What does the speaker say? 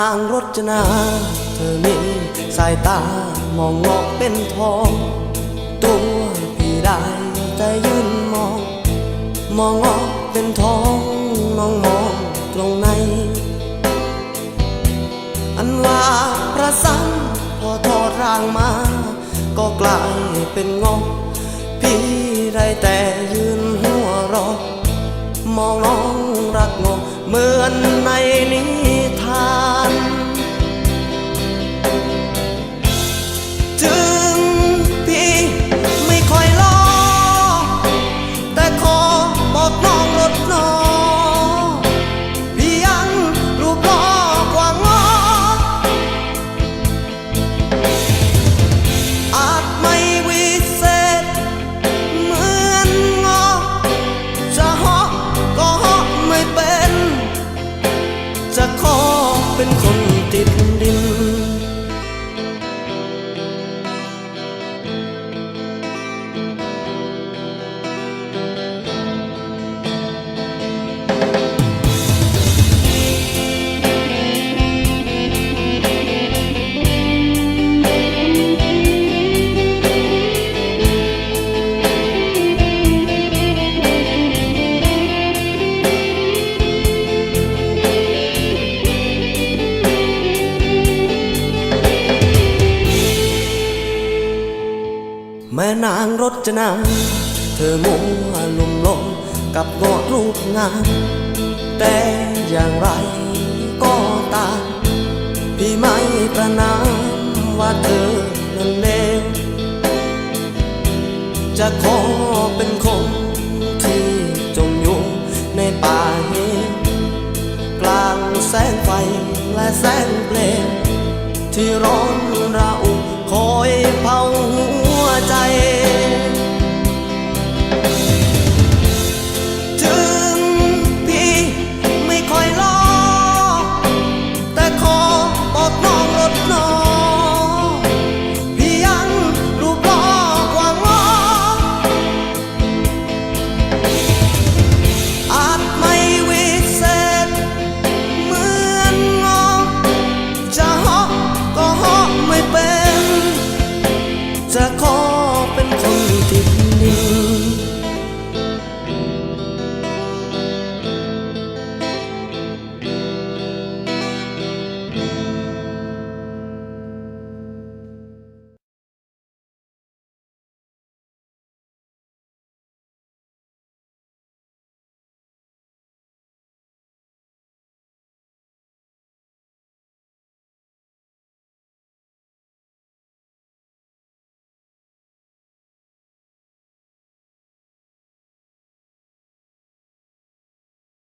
างรจนา เธอมีสายตามองงอกเป็นทอง ตัวพี่ได้แต่ยืนมอง มองออกเป็นทองน้องมองตรงไหนอันว่าพระสังพอทอดร่างมา ก็กลายเป็นงอก พี่ได้แต่ยืนหัวเรอมองน้องรักงงเหมือนในนิทาน นางรจนาเธอมัวลุ่มหลงกับงอรูปงามแต่อย่างไรก็ตามพี่ไม่ประนามว่าเธอนั้นเลวจะขอเป็นคนที่จมอยู่ในป่าเหวกลางแสงไฟและแสงเปลวที่ร้อนระอุคอยเผาหัว ใจ